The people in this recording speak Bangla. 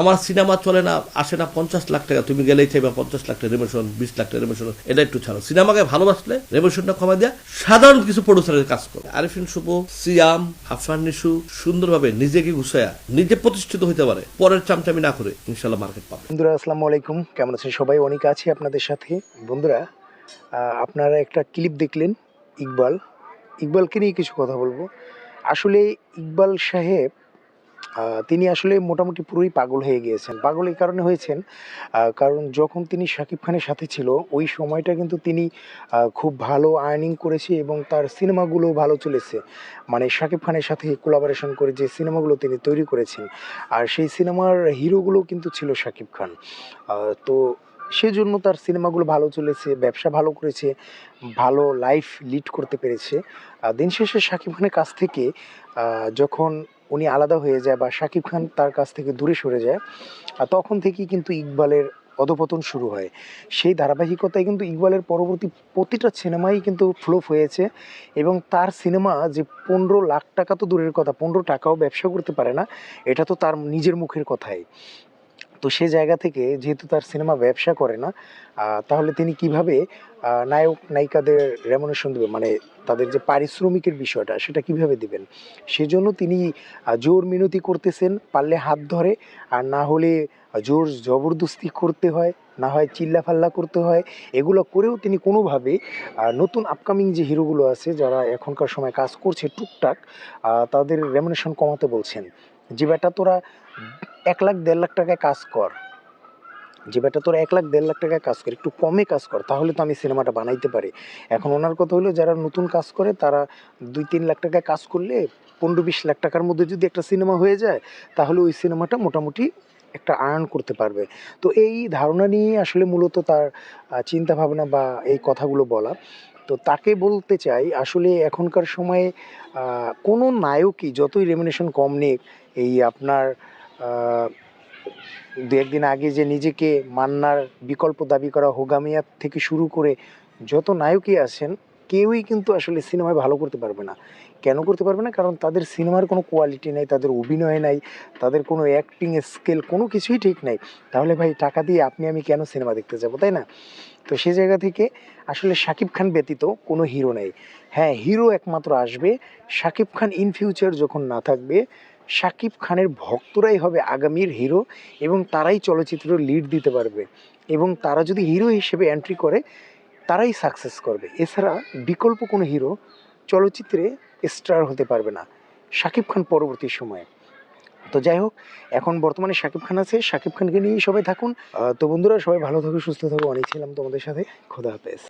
আমার সিনেমা চলে না, আসে না পঞ্চাশ লাখ টাকা। তুমি গেলেই চাইবা পঞ্চাশ লাখ টাকা রেমোশন বিশ লাখ টাকা রেমোশন এটা একটু ছাড়ো। সিনেমাকে ভালোবাসলে রেমোশনটা কমাই দেয়া। সাধারণ কিছু প্রডিউসারের কাজ করো। আরিফিন শুভ, সিয়াম আফরান নিশু, সুন্দরভাবে নিজেকে গুছায়া, নিজে প্রতিষ্ঠিত হইতে পারে। পরের চামচামি না করে ইনশাল্লাহ মার্কেট পাবে। বন্ধুরা, আসসালামু আলাইকুম। কেমন আছেন সবাই? অনেক আছি আপনাদের সাথে। বন্ধুরা আপনারা একটা ক্লিপ দেখলেন, ইকবাল। ইকবালকে নিয়ে কিছু কথা বলব। আসলে ইকবাল সাহেব তিনি আসলে মোটামুটি পুরোই পাগল হয়ে গিয়েছেন। পাগল এই কারণে হয়েছেন কারণ যখন তিনি শাকিব খানের সাথে ছিল, ওই সময়টা কিন্তু তিনি খুব ভালো আর্নিং করেছে এবং তার সিনেমাগুলো ভালো চলেছে। মানে শাকিব খানের সাথে কোলাবোরেশন করে যে সিনেমাগুলো তিনি তৈরি করেছেন, আর সেই সিনেমার হিরোগুলো কিন্তু ছিল শাকিব খান। তো সেজন্য তার সিনেমাগুলো ভালো চলেছে, ব্যবসা ভালো করেছে, ভালো লাইফ লিড করতে পেরেছে। দিন শেষে শাকিব খানের কাছ থেকে যখন উনি আলাদা হয়ে যায় বা শাকিব খান তার কাছ থেকে দূরে সরে যায়। আর তখন থেকেই কিন্তু ইকবালের অধপতন শুরু হয়। সেই ধারাবাহিকতায় কিন্তু ইকবালের পরবর্তী প্রতিটা সিনেমাই কিন্তু ফ্লোপ হয়েছে এবং তার সিনেমা যে পনেরো লাখ টাকা তো দূরের কথা, পনেরো টাকাও ব্যবসা করতে পারে না, এটা তো তার নিজের মুখের কথাই। তো সে জায়গা থেকে যেহেতু তার সিনেমা ব্যবসা করে না তাহলে তিনি কীভাবে নায়ক, নায়িকাদের রেমুনেশন দেবে? মানে তাদের যে পারিশ্রমিকের বিষয়টা, সেটা কীভাবে দিবেন? সেজন্য তিনি জোর মিনতি করতেছেন, পারলে হাত ধরে, আর না হলে জোর জবরদস্তি করতে হয়, না হয় চিল্লাফাল্লা করতে হয়। এগুলো করেও তিনি কোনোভাবে নতুন আপকামিং যে হিরোগুলো আছে, যারা এখনকার সময় কাজ করছে টুকটাক তাদের রেমুনেশন কমাতে বলছেন। যে, বেটা, তোরা এক লাখ, দেড় লাখ টাকায় কাজ কর যে বেটা তোর এক লাখ, দেড় লাখ টাকায় কাজ কর, একটু কমে কাজ কর, তাহলে তো আমি সিনেমাটা বানাইতে পারি। এখন ওনার কথা হলো যারা নতুন কাজ করে, তারা দুই, তিন লাখ টাকায় কাজ করলে পনেরো, বিশ লাখ টাকার মধ্যে যদি একটা সিনেমা হয়ে যায়, তাহলে ওই সিনেমাটা মোটামুটি একটা আর্ন করতে পারবে। তো এই ধারণা নিয়ে আসলে মূলত তার চিন্তা ভাবনা বা এই কথাগুলো বলা। তো তাকে বলতে চাই, আসলে এখনকার সময়ে কোনো নায়কই যতই রেমিনেশন কম নিক, এই আপনার দু একদিন আগে যে নিজেকে মান্নার বিকল্প দাবি করা হোগামিয়া থেকে শুরু করে যত নায়কই আছেন, কেউই কিন্তু আসলে সিনেমায় ভালো করতে পারবে না। কেন করতে পারবে না? কারণ তাদের সিনেমার কোনো কোয়ালিটি নাই, তাদের অভিনয় নাই, তাদের কোনো অ্যাক্টিং স্কেল কোনো কিছুই ঠিক নাই। তাহলে ভাই, টাকা দিয়ে আপনি, আমি কেন সিনেমা দেখতে যাব, তাই না? তো সে জায়গা থেকে আসলে শাকিব খান ব্যতীত কোনো হিরো নেই। হ্যাঁ হিরো একমাত্র আসবে শাকিব খান ইন ফিউচার যখন না থাকবে, শাকিব খানের ভক্তরাই হবে আগামীর হিরো এবং তারাই চলচ্চিত্র লিড দিতে পারবে এবং তারা যদি হিরো হিসেবে এন্ট্রি করে, তারাই সাকসেস করবে। এছাড়া বিকল্প কোনো হিরো চলচ্চিত্রে স্টার হতে পারবে না। শাকিব খান পরবর্তী সময়ে। তো যাই হোক, এখন বর্তমানে শাকিব খান আছে। শাকিব খানকে নিয়েই সবাই থাকুন। তো বন্ধুরা, সবাই ভালো থাকো, সুস্থ থাকো। অনেক ছিলাম তোমাদের সাথে। খোদা হাফেজ।